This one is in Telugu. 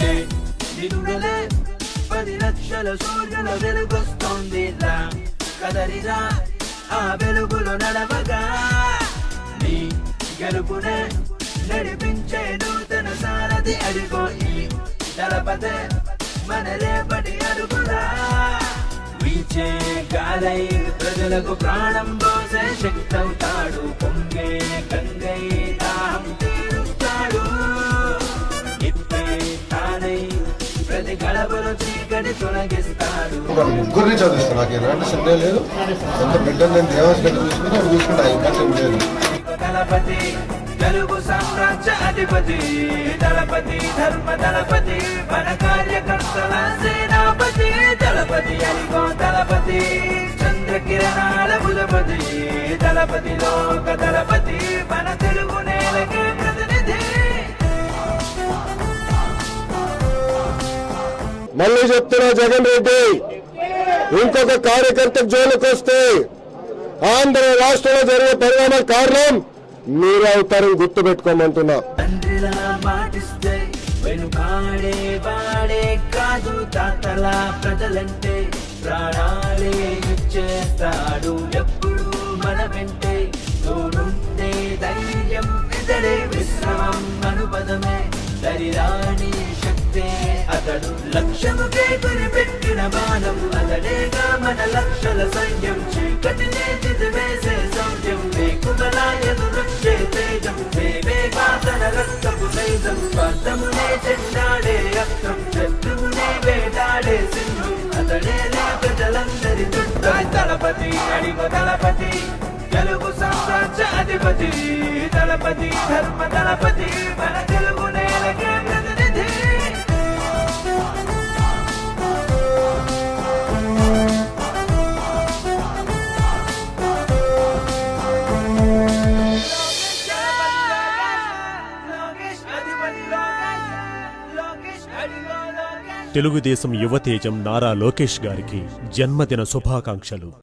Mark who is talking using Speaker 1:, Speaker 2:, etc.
Speaker 1: లే, నిన్నుడలే పది లక్షల సూర్యుల వెలుగొస్తోంది రా. ఆ వెలుగులో నడవగా. నీ గెలుపునే నడిపించే నూతన సారథి అడిగో దళపతే. గాలై ప్రజలకు ప్రాణం పోసే శక్తవుతాడు. పొంగే గంగై దాహం తీరుస్తాడు. ఇప్పే తానై ప్రతి గడపలో చీకటి తొలగిస్తాడు.
Speaker 2: ముగ్గురిని చదివిస్తాను. నాకు ఎలాంటి సందేహం లేదు. సొంత బిడ్డలు నేను దేవాసి చూసుకుంటే అవి చూసుకుంటే ఇబ్బంది లేదు.
Speaker 1: దళపతి తెలుగు సామ్రాజ్య అధిపతి దళపతి ధర్మ దళపతి మన కార్యకర్తల దళపతి లోక దళపతి మన తెలుగు నేలకే ప్రతినిధి.
Speaker 3: మళ్ళీ చెప్తున్నా జగన్ రెడ్డి ఇంకొక కార్యకర్త జోలికి వస్తే ఆంధ్ర రాష్ట్రంలో జరిగే పరిణామం కారణం మీరే అవుతారని గుర్తు పెట్టుకోమంటున్నా.
Speaker 1: వెనుకాడే వాడే కాదు తాతల ప్రజలంటే ప్రాణాలే ఇచ్చేస్తాడు. అతడు లక్ష్యముకే పెట్టిన బాణం అతడేగా మన లక్షల సైన్యం. చీకటినే చిదివేసే సౌర్యం వేకుమల ఎదురొచ్చే తేజం. వేవేగా తన రక్తపు నైజం స్వార్థమునే చెండాడే అస్త్రం. శత్రువునే వేటాడే సింహం అతడేలే ప్రజలందరి చుట్టాయి తలపతి అడిగో తలపతి తెలుగు సామ్రాజ్య అధిపతి. దళపతి ధర్మ దళపతి మన
Speaker 4: తెలుగుదేశం యువతేజం నారా లోకేష్ గారికి జన్మదిన శుభాకాంక్షలు.